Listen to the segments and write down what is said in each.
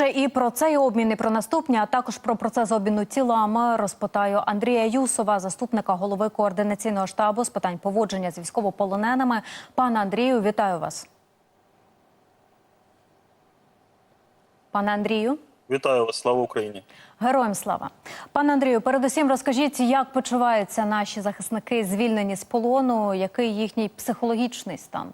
Більше і про цей обмін, і про наступні, а також про процес обміну тілами розпитаю Андрія Юсова, заступника голови координаційного штабу з питань поводження з військовополоненими. Пане Андрію, вітаю вас. Пане Андрію. Вітаю вас, слава Україні. Героям слава, пане Андрію. Передусім розкажіть, як почуваються наші захисники, звільнені з полону, який їхній психологічний стан?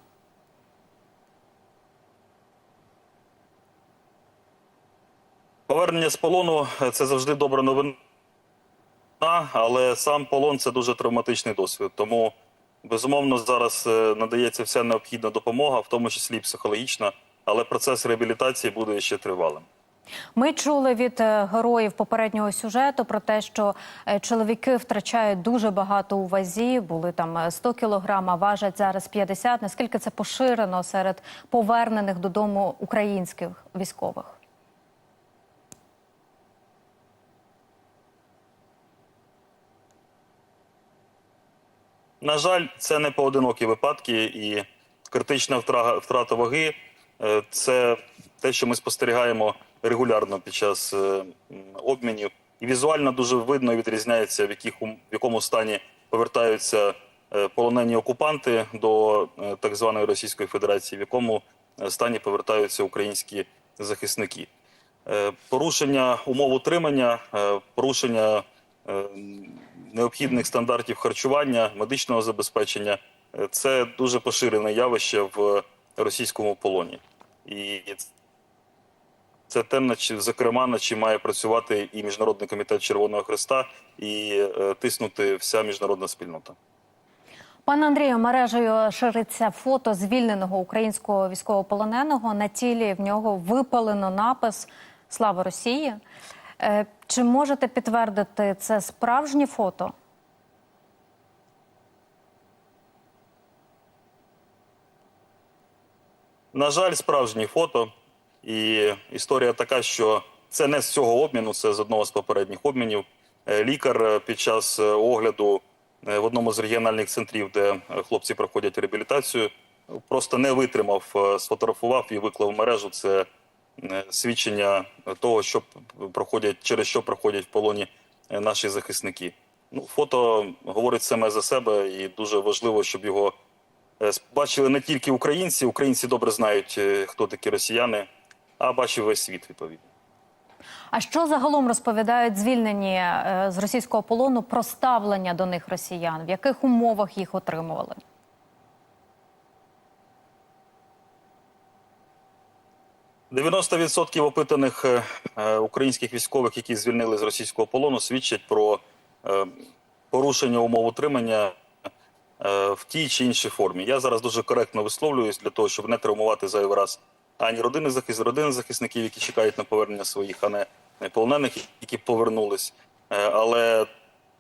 Повернення з полону це завжди добра новина, але сам полон це дуже травматичний досвід. Тому безумовно зараз е, надається вся необхідна допомога, в тому числі і психологічна, але процес реабілітації буде ще тривалим. Ми чули від е, героїв попереднього сюжету про те, що е, чоловіки втрачають дуже багато у вазі. Були там е, 100 кілограм, а важать зараз 50. Наскільки це поширено серед повернених додому українських військових? На жаль, це не поодинокі випадки, і критична втрата, ваги е, це те, що ми спостерігаємо регулярно під час е, обмінів. І візуально дуже видно відрізняється, в, яких, в якому стані повертаються е, полонені окупанти до так званої Російської Федерації, в якому стані повертаються українські захисники. Порушення умов утримання, порушення необхідних стандартів харчування, медичного забезпечення е, це дуже поширене явище в російському полоні. І це те, зокрема, над чим має працювати і Міжнародний комітет Червоного Христа, і е, тиснути вся міжнародна спільнота. Пане Андрію, мережею шириться фото звільненого українського військовополоненого. На тілі в нього випалено напис Слава Росії. Е, Чи можете підтвердити це справжнє фото? На жаль, справжнє фото. І історія така, що це не з цього обміну, це з одного з попередніх обмінів. Е, Лікар е, під час огляду в одному з регіональних центрів, де хлопці проходять реабілітацію, просто не витримав, сфотографував і виклав в мережу. Це свідчення того, що проходять через що проходять в полоні е, наші захисники. Ну, фото говорить саме за себе, і дуже важливо, щоб його Е, бачили не тільки українці, українці добре знають, е, хто такі росіяни, а бачив весь світ відповідно. А що загалом розповідають звільнені е, з російського полону про ставлення до них росіян? В яких умовах їх отримували? – 90% опитаних е, е, українських військових, які звільнили з російського полону, свідчать про е, порушення умов утримання в тій чи іншій формі. Я зараз дуже коректно висловлююсь для того, щоб не травмувати зайвий раз ані родини захис, родини захисників, які чекають на повернення своїх, а не не полонених, які повернулись. Але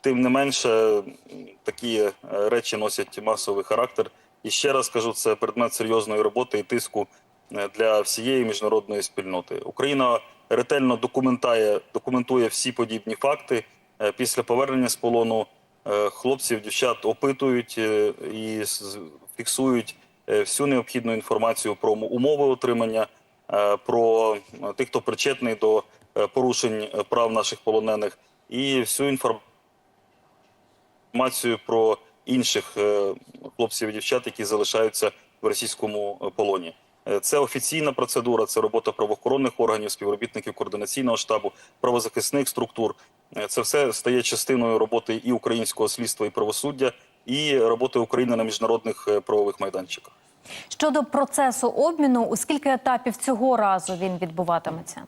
тим не менше такі речі носять масовий характер. І ще раз кажу, це предмет серйозної роботи і тиску для всієї міжнародної спільноти. Україна ретельно документує, документує всі подібні факти. Е, Після повернення з полону е, хлопців, дівчат опитують е, і фіксують всю необхідну інформацію про умови отримання, про тих, хто причетний до порушень прав наших полонених, і всю інформацію про інших хлопців і дівчат, які залишаються в російському полоні. Е, Це офіційна процедура, це робота правоохоронних органів, співробітників координаційного штабу, правозахисних структур. Е, Це все стає частиною роботи і українського слідства і правосуддя, і роботи України на міжнародних е, правових майданчиках. Щодо процесу обміну, у скільки етапів цього разу він відбуватиметься?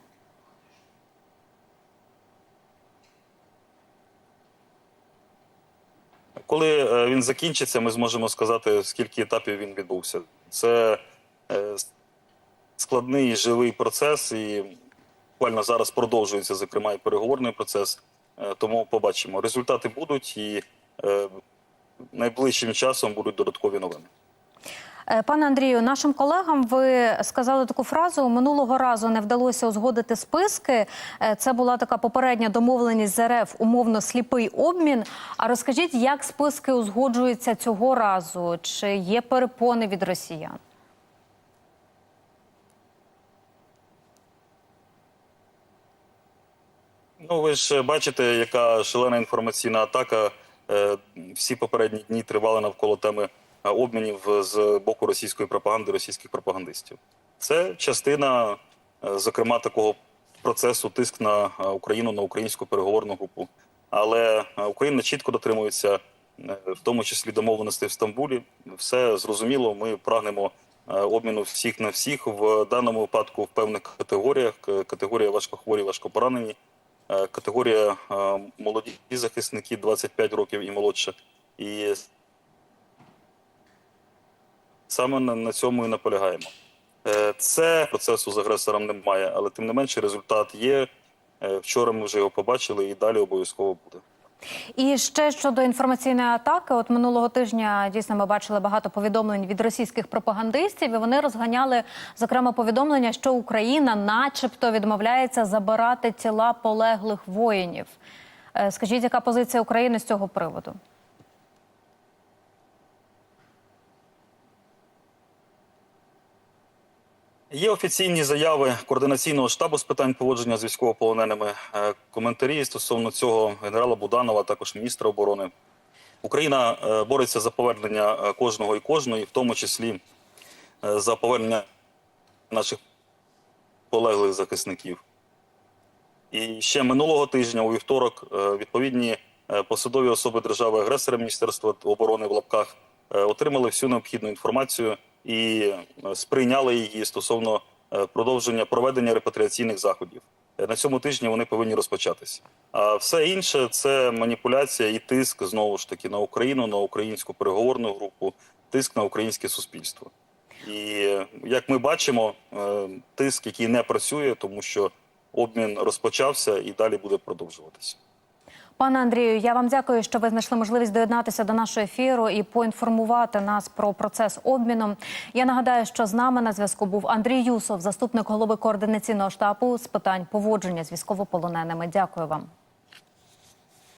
Коли він закінчиться, ми зможемо сказати, скільки етапів він відбувся. Це складний живий процес, і буквально зараз продовжується, зокрема, і переговорний процес. Е, Тому побачимо. Результати будуть, і е, найближчим часом будуть додаткові новини. Е, Пане Андрію, нашим колегам ви сказали таку фразу: минулого разу не вдалося узгодити списки. Е, Це була така попередня домовленість з РФ, умовно сліпий обмін. А розкажіть, як списки узгоджуються цього разу? Чи є перепони від росіян? Ну, ви ж бачите, яка шалена інформаційна атака. Е, Всі попередні дні тривали навколо теми е, обмінів з боку російської пропаганди, російських пропагандистів. Це частина, е, зокрема, такого процесу тиск на Україну, на українську переговорну групу. Але Україна чітко дотримується, в тому числі домовленостей в Стамбулі. Все зрозуміло. Ми прагнемо обміну всіх на всіх в даному випадку в певних категоріях. Категорія важкохворі, важкопоранені. Е, категорія е, молоді захисники 25 років і молодше. І саме на, цьому і наполягаємо. Е, Це процесу з агресором немає, але тим не менше результат є. Вчора ми вже його побачили і далі обов'язково буде. І ще щодо інформаційної атаки, от минулого тижня дійсно ми бачили багато повідомлень від російських пропагандистів. І вони розганяли зокрема повідомлення, що Україна, начебто, відмовляється забирати тіла полеглих воїнів. Е, Скажіть, яка позиція України з цього приводу? Є офіційні заяви координаційного штабу з питань поводження з військовополоненими. Е, Коментарі стосовно цього генерала Буданова, також міністра оборони. Україна е, бореться за повернення е, кожного і кожної, в тому числі за повернення наших полеглих захисників. І ще минулого тижня, у вівторок, відповідні посадові особи держави-агресора Міністерства оборони в лапках отримали всю необхідну інформацію і е, сприйняли її стосовно е, продовження проведення репатріаційних заходів. Е, На цьому тижні вони повинні розпочатися. А все інше це маніпуляція і тиск знову ж таки на Україну, на українську переговорну групу, тиск на українське суспільство. І як ми бачимо, тиск, який не працює, тому що обмін розпочався і далі буде продовжуватися. Пане Андрію, я вам дякую, що ви знайшли можливість доєднатися до нашого ефіру і поінформувати нас про процес обміну. Я нагадаю, що з нами на зв'язку був Андрій Юсов, заступник голови координаційного штабу з питань поводження з військовополоненими. Дякую вам.